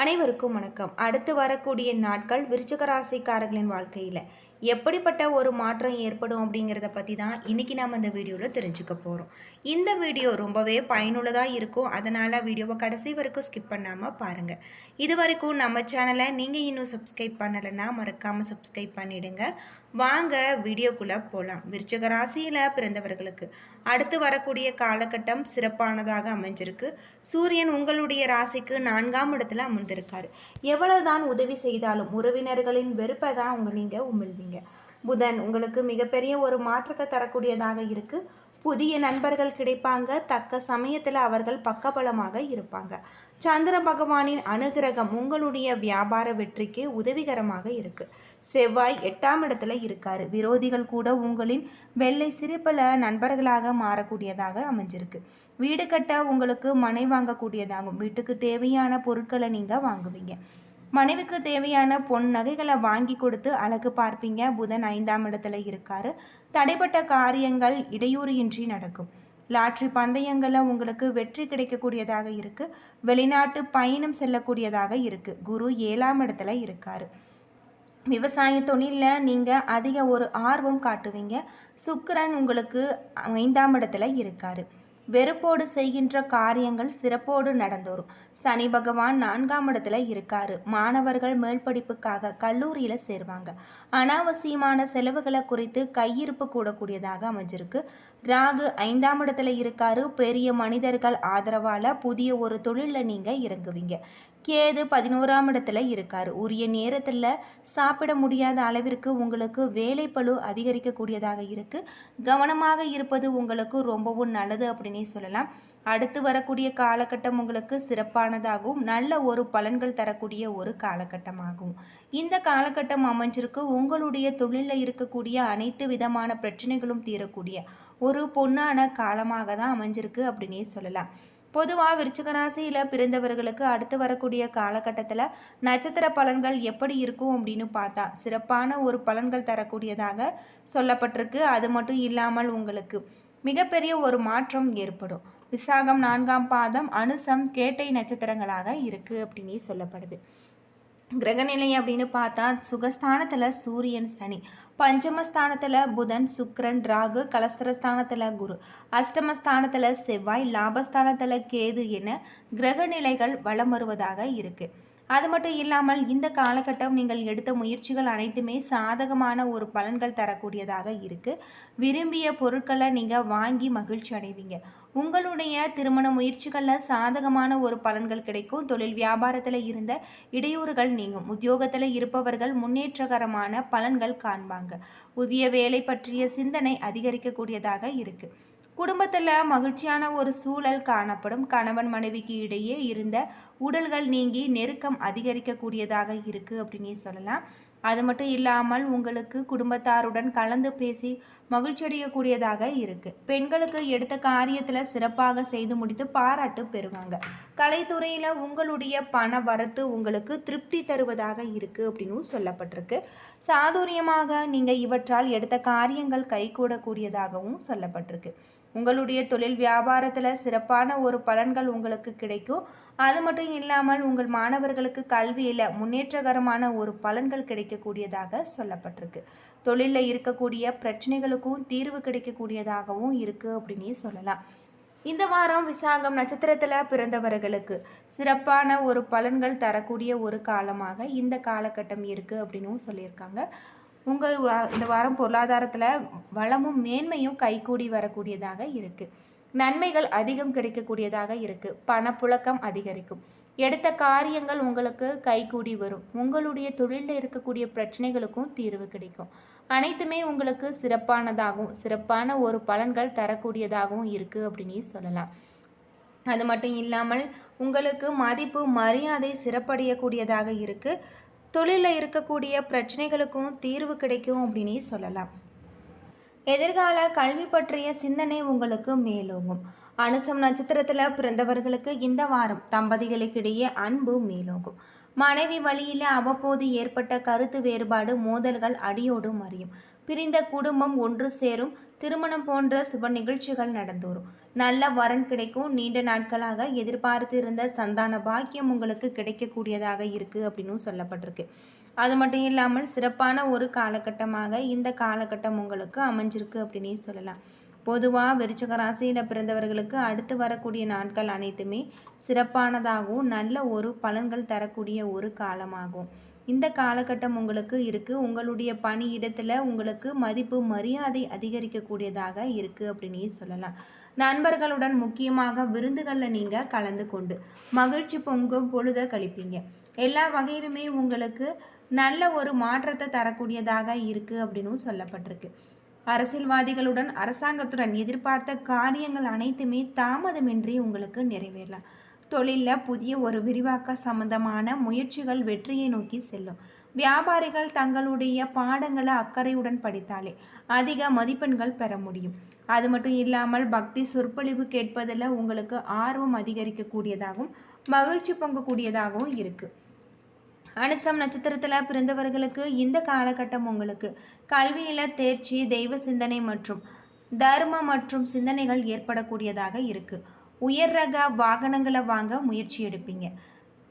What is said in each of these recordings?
அனைவருக்கும் வணக்கம். அடுத்து வரக்கூடிய நாட்கள் விருச்சக ராசிக்காரர்களின் வாழ்க்கையில். எப்படிப்பட்ட ஒரு மாற்றம் ஏற்படும் அப்படிங்கிறத பற்றி தான் இன்றைக்கி நம்ம இந்த வீடியோவில் தெரிஞ்சுக்க போகிறோம் இந்த வீடியோ ரொம்பவே பயனுள்ளதாக இருக்கும். அதனால் வீடியோவை கடைசி வரைக்கும் ஸ்கிப் பண்ணாமல் பாருங்கள் இது வரைக்கும் நம்ம சேனலை நீங்கள் இன்னும் சப்ஸ்கிரைப் பண்ணலைன்னா மறக்காமல் சப்ஸ்கிரைப் பண்ணிவிடுங்க வாங்க வீடியோக்குள்ளே போகலாம் விருச்சக ராசியில் பிறந்தவர்களுக்கு அடுத்து வரக்கூடிய காலகட்டம் சிறப்பானதாக அமைஞ்சிருக்கு. சூரியன் உங்களுடைய ராசிக்கு நான்காம் இடத்துல அமர்ந்திருக்காரு. எவ்வளவுதான் உதவி செய்தாலும் உறவினர்களின் வெறுப்பை தான் அவங்க நீங்கள் உமிழ்வீங்க. புதன் உங்களுக்கு மிகப்பெரிய ஒரு மாற்றத்தை தரக்கூடியதாக இருக்கு. புதிய நண்பர்கள் கிடைப்பாங்க. தக்க சமயத்தில் அவர்கள் பக்கபலமாக இருப்பாங்க. சந்திர பகவானின் அனுகிரகம் உங்களுடைய வியாபார வெற்றிக்கு உதவிகரமாக இருக்கு. செவ்வாய் எட்டாம் இடத்துல இருக்கார். விரோதிகள் கூட உங்களின் வெள்ளை சிரிப்பில் நண்பர்களாக மாறக்கூடியதாக அமைஞ்சிருக்கு. வீடு கட்ட உங்களுக்கு மனை வாங்கக்கூடியதாகும். வீட்டுக்கு தேவையான பொருட்களை நீங்கள் வாங்குவீங்க. மனைவிக்கு தேவையான பொன் நகைகளை வாங்கி கொடுத்து அழகு பார்ப்பீங்க. புதன் ஐந்தாம் இடத்துல இருக்காரு. தடைப்பட்ட காரியங்கள் இடையூறு இன்றி நடக்கும். லாட்ரி பந்தயங்களில் உங்களுக்கு வெற்றி கிடைக்கக்கூடியதாக இருக்கு. வெளிநாட்டு பயணம் செல்லக்கூடியதாக இருக்கு. குரு ஏழாம் இடத்துல இருக்காரு. விவசாய தொழிலில் நீங்கள் அதிக ஒரு ஆர்வம் காட்டுவீங்க. சுக்கரன் உங்களுக்கு ஐந்தாம் இடத்துல இருக்காரு. வெறுப்போடு செய்கின்ற காரியங்கள் சிறப்போடு நடந்தோறும். சனி பகவான் நான்காம் இடத்துல இருக்காரு. மாணவர்கள் மேல் படிப்புக்காக கல்லூரியில் சேருவாங்க. அனாவசியமான செலவுகளை குறித்து கையிருப்பு கூடக்கூடியதாக அமைஞ்சிருக்கு. ராகு ஐந்தாம் இடத்துல இருக்காரு. பெரிய மனிதர்கள் ஆதரவால் புதிய ஒரு தொழிலில் நீங்கள் இறங்குவீங்க. கேது பதினோராம் இடத்துல இருக்கார். உரிய நேரத்தில் சாப்பிட முடியாத அளவிற்கு உங்களுக்கு வேலைப்பளு அதிகரிக்கக்கூடியதாக இருக்குது கவனமாக இருப்பது உங்களுக்கு ரொம்பவும் நல்லது அப்படின்னே சொல்லலாம். அடுத்து வரக்கூடிய காலகட்டம் உங்களுக்கு சிறப்பானதாகவும் நல்ல ஒரு பலன்கள் தரக்கூடிய ஒரு காலகட்டமாகும். இந்த காலகட்டம் அமைஞ்சிருக்கு. உங்களுடைய தொழிலில் இருக்கக்கூடிய அனைத்து விதமான பிரச்சனைகளும் தீரக்கூடிய ஒரு பொன்னான காலமாக தான் அமைஞ்சிருக்கு அப்படின்னே சொல்லலாம். பொதுவாக விருச்சிக ராசியில் பிறந்தவர்களுக்கு அடுத்து வரக்கூடிய காலகட்டத்தில் நட்சத்திர பலன்கள் எப்படி இருக்கும் அப்படின்னு பார்த்தா சிறப்பான ஒரு பலன்கள் தரக்கூடியதாக சொல்லப்பட்டிருக்கு. அது மட்டும் இல்லாமல் உங்களுக்கு மிகப்பெரிய ஒரு மாற்றம் ஏற்படும். விசாகம் நான்காம் பாதம் அனுசம் கேட்டை நட்சத்திரங்களாக இருக்குது அப்படின்னே சொல்லப்படுது. கிரகநிலை அப்படின்னு பார்த்தா சுகஸ்தானத்தில் சூரியன் சனி. பஞ்சமஸ்தானத்தில் புதன் சுக்ரன் ராகு கலஸ்தரஸ்தானத்தில் குரு. அஷ்டமஸ்தானத்தில் செவ்வாய் லாபஸ்தானத்தில் கேது என கிரகநிலைகள் வளம் வருவதாக இருக்குது அது மட்டும் இல்லாமல் இந்த காலகட்டம் நீங்கள் எடுத்த முயற்சிகள் அனைத்துமே சாதகமான ஒரு பலன்கள் தரக்கூடியதாக இருக்குது விரும்பிய பொருட்களை நீங்கள் வாங்கி மகிழ்ச்சி அடைவீங்க. உங்களுடைய திருமண முயற்சிகளில் சாதகமான ஒரு பலன்கள் கிடைக்கும். தொழில் வியாபாரத்தில் இருந்த இடையூறுகள் நீங்கும். உத்தியோகத்தில் இருப்பவர்கள் முன்னேற்றகரமான பலன்கள் காண்பாங்க. புதிய வேலை பற்றிய சிந்தனை அதிகரிக்கக்கூடியதாக இருக்குது குடும்பத்தில் மகிழ்ச்சியான ஒரு சூழல் காணப்படும். கணவன் மனைவிக்கு இடையே இருந்த உடல்கள் நீங்கி நெருக்கம் அதிகரிக்கக்கூடியதாக இருக்குது அப்படின்னு சொல்லலாம். அது மட்டும் இல்லாமல் உங்களுக்கு குடும்பத்தாருடன் கலந்து பேசி மகிழ்ச்சியடையக்கூடியதாக இருக்குது பெண்களுக்கு எடுத்த காரியத்தில் சிறப்பாக செய்து முடித்து பாராட்டு பெறுவாங்க. கலைத்துறையில் உங்களுடைய பண வரத்து உங்களுக்கு திருப்தி தருவதாக இருக்குது அப்படின்னு சொல்லப்பட்டிருக்கு. சாதுரியமாக நீங்கள் இவற்றால் எடுத்த காரியங்கள் கைகூடக்கூடியதாகவும் சொல்லப்பட்டிருக்கு. உங்களுடைய தொழில் வியாபாரத்தில் சிறப்பான ஒரு பலன்கள் உங்களுக்கு கிடைக்கும். அது மட்டும் இல்லாமல் உங்கள் மாணவர்களுக்கு கல்வியில் முன்னேற்றகரமான ஒரு பலன்கள் கிடைக்கக்கூடியதாக சொல்லப்பட்டிருக்கு. தொழிலில் இருக்கக்கூடிய பிரச்சனைகளுக்கும் தீர்வு கிடைக்கக்கூடியதாகவும் இருக்குது அப்படின்னே சொல்லலாம். இந்த வாரம் விசாகம் நட்சத்திரத்தில் பிறந்தவர்களுக்கு சிறப்பான ஒரு பலன்கள் தரக்கூடிய ஒரு காலமாக இந்த காலகட்டம் இருக்குது அப்படின்னும் சொல்லியிருக்காங்க. உங்கள் இந்த வாரம் பொருளாதாரத்தில் வளமும் மேன்மையும் கைகூடி வரக்கூடியதாக இருக்குது நன்மைகள் அதிகம் கிடைக்கக்கூடியதாக இருக்குது பணப்புழக்கம் அதிகரிக்கும். எடுத்த காரியங்கள் உங்களுக்கு கைகூடி வரும். உங்களுடைய தொழிலில் இருக்கக்கூடிய பிரச்சனைகளுக்கும் தீர்வு கிடைக்கும். அனைத்துமே உங்களுக்கு சிறப்பானதாகவும் சிறப்பான ஒரு பலன்கள் தரக்கூடியதாகவும் இருக்குது அப்படின்னு சொல்லலாம். அது மட்டும் இல்லாமல் உங்களுக்கு மதிப்பு மரியாதை சிறப்படையக்கூடியதாக இருக்குது தொழிலில் இருக்கக்கூடிய பிரச்சனைகளுக்கும் தீர்வு கிடைக்கும் அப்படின்னே சொல்லலாம். எதிர்கால கல்வி பற்றிய சிந்தனை உங்களுக்கு மேலோங்கும். அனுசம் நட்சத்திரத்தில் பிறந்தவர்களுக்கு இந்த வாரம் தம்பதிகளுக்கிடையே அன்பு மேலோங்கும். மனைவி வழியில் அவ்வப்போது ஏற்பட்ட கருத்து வேறுபாடு மோதல்கள் அடியோடு மறியும். பிரிந்த குடும்பம் ஒன்று சேரும். திருமணம் போன்ற சுப நிகழ்ச்சிகள் நடந்தோறும். நல்ல வரன் கிடைக்கும். நீண்ட நாட்களாக எதிர்பார்த்து இருந்த சந்தான பாக்கியம் உங்களுக்கு கிடைக்கக்கூடியதாக இருக்குது அப்படின்னு சொல்லப்பட்டிருக்கு. அது மட்டும் இல்லாமல் சிறப்பான ஒரு காலகட்டமாக இந்த காலகட்டம் உங்களுக்கு அமைஞ்சிருக்கு அப்படின்னே சொல்லலாம். பொதுவாக விருச்சக ராசியில் பிறந்தவர்களுக்கு அடுத்து வரக்கூடிய நாட்கள் அனைத்துமே சிறப்பானதாகவும் நல்ல ஒரு பலன்கள் தரக்கூடிய ஒரு காலமாகும். இந்த காலகட்டம் உங்களுக்கு இருக்குது உங்களுடைய பணியிடத்தில் உங்களுக்கு மதிப்பு மரியாதை அதிகரிக்கக்கூடியதாக இருக்குது அப்படின்னே சொல்லலாம். நண்பர்களுடன் முக்கியமாக விருந்துகளில் நீங்கள் கலந்து கொண்டு மகிழ்ச்சி பொங்கும் பொழுத கழிப்பீங்க. எல்லா வகையிலுமே உங்களுக்கு நல்ல ஒரு மாற்றத்தை தரக்கூடியதாக இருக்குது அப்படின்னு சொல்லப்பட்டிருக்கு. அரசியல்வாதிகளுடன் அரசாங்கத்துடன் எதிர்பார்த்த காரியங்கள் அனைத்துமே தாமதமின்றி உங்களுக்கு நிறைவேறலாம். தொழிலில் புதிய ஒரு விரிவாக்க சம்பந்தமான முயற்சிகள் வெற்றியை நோக்கி செல்லும். வியாபாரிகள் தங்களுடைய பாடங்களை அக்கறையுடன் படித்தாலே அதிக மதிப்பெண்கள் பெற முடியும். அது மட்டும் இல்லாமல் பக்தி சொற்பொழிவு கேட்பதில் உங்களுக்கு ஆர்வம் அதிகரிக்கக்கூடியதாகவும் மகிழ்ச்சி பொங்கக்கூடியதாகவும் இருக்குது அனுசம் நட்சத்திரத்தில் பிறந்தவர்களுக்கு இந்த காலகட்டம் உங்களுக்கு. கல்வியில் தேர்ச்சி தெய்வ சிந்தனை மற்றும் தர்ம மற்றும் சிந்தனைகள் ஏற்படக்கூடியதாக இருக்குது உயர் ரக வாகனங்களை வாங்க முயற்சி எடுப்பீங்க.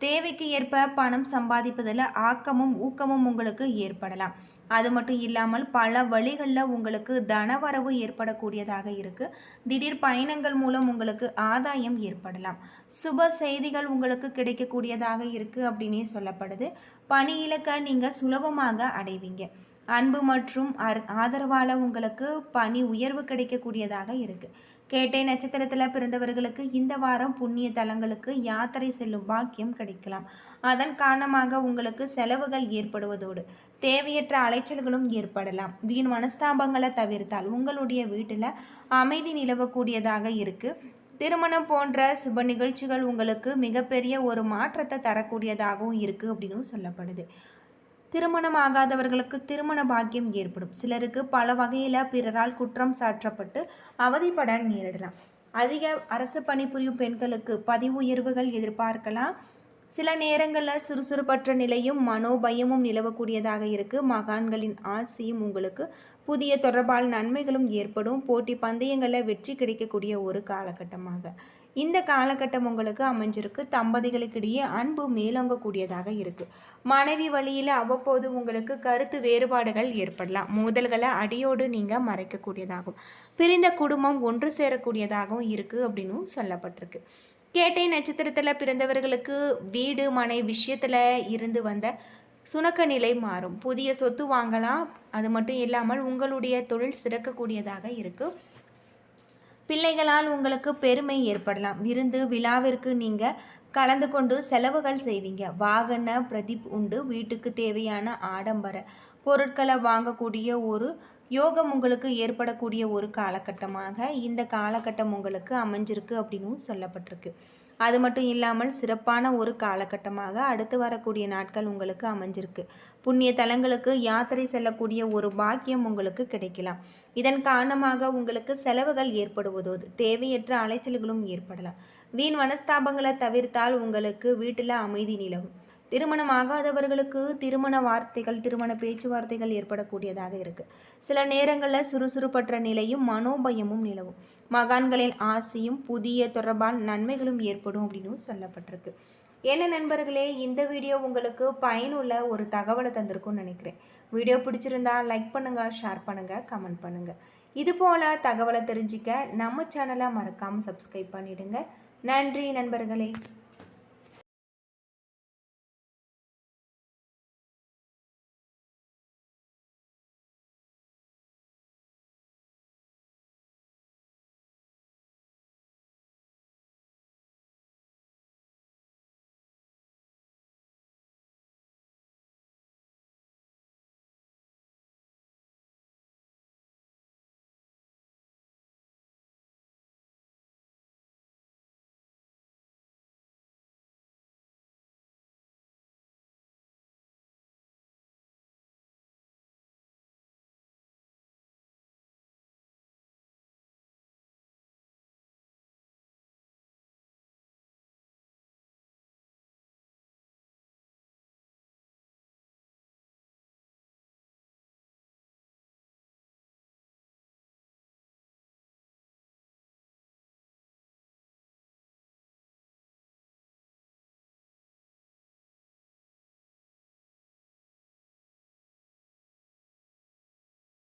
தேவைக்கு ஏற்ப பணம் சம்பாதிப்பதில் ஆக்கமும் ஊக்கமும் உங்களுக்கு ஏற்படலாம். அது மட்டும் இல்லாமல் பல வழிகளில் உங்களுக்கு தனவரவு ஏற்படக்கூடியதாக இருக்குது திடீர் பயணங்கள் மூலம் உங்களுக்கு ஆதாயம் ஏற்படலாம். சுப செய்திகள் உங்களுக்கு கிடைக்கக்கூடியதாக இருக்குது அப்படின்னே சொல்லப்படுது. பணி இலக்க நீங்கள் சுலபமாக அடைவீங்க. அன்பு மற்றும் ஆதரவால் உங்களுக்கு பணி உயர்வு கிடைக்கக்கூடியதாக இருக்குது கேட்டை நட்சத்திரத்தில் பிறந்தவர்களுக்கு இந்த வாரம் புண்ணிய தலங்களுக்கு யாத்திரை செல்லும் பாக்கியம் கிடைக்கலாம். அதன் காரணமாக உங்களுக்கு செலவுகள் ஏற்படுவதோடு தேவையற்ற அலைச்சல்களும் ஏற்படலாம். வீண் மனஸ்தாபங்களை தவிர்த்தால் உங்களுடைய வீட்டில் அமைதி நிலவக்கூடியதாக இருக்குது திருமணம் போன்ற சுப நிகழ்ச்சிகள் உங்களுக்கு மிகப்பெரிய ஒரு மாற்றத்தை தரக்கூடியதாகவும் இருக்குது அப்படின்னும் சொல்லப்படுது. திருமணம் ஆகாதவர்களுக்கு திருமண பாக்கியம் ஏற்படும். சிலருக்கு பல வகையில் பிறரால் குற்றம் சாற்றப்பட்டு அவதிப்பட நேரிடலாம். அதிக அரசு பணிபுரியும் பெண்களுக்கு பதிவு உயர்வுகள் எதிர்பார்க்கலாம். சில நேரங்களில் சுறுசுறுப்பற்ற நிலையும் மனோபயமும் நிலவக்கூடியதாக இருக்குது மகான்களின் ஆசையும் உங்களுக்கு புதிய தொடர்பால் நன்மைகளும் ஏற்படும். போட்டி பந்தயங்களில் வெற்றி கிடைக்கக்கூடிய ஒரு காலகட்டமாக. இந்த காலகட்டம் உங்களுக்கு அமைஞ்சிருக்கு. தம்பதிகளுக்கிடையே அன்பு மேலோங்கக்கூடியதாக இருக்குது மனைவி வழியில் அவ்வப்போது உங்களுக்கு கருத்து வேறுபாடுகள் ஏற்படலாம். மோதல்களை அடியோடு நீங்கள் மறைக்கக்கூடியதாகும். பிரிந்த குடும்பம் ஒன்று சேரக்கூடியதாகவும் இருக்குது அப்படின்னும் சொல்லப்பட்டிருக்கு. கேட்டை நட்சத்திரத்தில் பிறந்தவர்களுக்கு வீடு மனை விஷயத்தில் இருந்து வந்த சுணக்க நிலை மாறும். புதிய சொத்து வாங்கலாம். அது மட்டும் இல்லாமல் உங்களுடைய தொழில் சிறக்கக்கூடியதாக இருக்குது பிள்ளைகளால் உங்களுக்கு பெருமை ஏற்படலாம். விருந்து விழாவிற்கு நீங்கள் கலந்து கொண்டு செலவுகள் செய்வீங்க. வாகன பிரதிப் உண்டு. வீட்டுக்கு தேவையான ஆடம்பர பொருட்களை வாங்கக்கூடிய ஒரு யோகம் உங்களுக்கு ஏற்படக்கூடிய ஒரு காலகட்டமாக இந்த காலகட்டம் உங்களுக்கு அமைஞ்சிருக்கு அப்படின்னு சொல்லப்பட்டிருக்கு. அது மட்டும் இல்லாமல் சிறப்பான ஒரு காலகட்டமாக அடுத்து வரக்கூடிய நாட்கள் உங்களுக்கு அமைஞ்சிருக்கு. புண்ணிய தலங்களுக்கு யாத்திரை செல்லக்கூடிய ஒரு பாக்கியம் உங்களுக்கு கிடைக்கலாம். இதன் காரணமாக உங்களுக்கு செலவுகள் ஏற்படுவதோடு தேவையற்ற அலைச்சல்களும் ஏற்படலாம். வீண் மனஸ்தாபங்களை தவிர்த்தால் உங்களுக்கு வீட்டில் அமைதி நிலவும். திருமணம் ஆகாதவர்களுக்கு திருமண வார்த்தைகள் திருமண பேச்சுவார்த்தைகள் ஏற்படக்கூடியதாக இருக்குது சில நேரங்களில் சுறுசுறுப்பற்ற நிலையும் மனோபயமும் நிலவும். மகான்களின் ஆசையும் புதிய தொடர்பால் நன்மைகளும் ஏற்படும் அப்படின்னு சொல்லப்பட்டிருக்கு. என்ன நண்பர்களே இந்த வீடியோ உங்களுக்கு பயனுள்ள ஒரு தகவலை தந்திருக்கும்னு நினைக்கிறேன். வீடியோ பிடிச்சிருந்தா லைக் பண்ணுங்கள் ஷேர் பண்ணுங்கள் கமெண்ட் பண்ணுங்கள் இது போல் தகவலை தெரிஞ்சிக்க நம்ம சேனலை மறக்காமல் சப்ஸ்கிரைப் பண்ணிவிடுங்க நன்றி நண்பர்களே.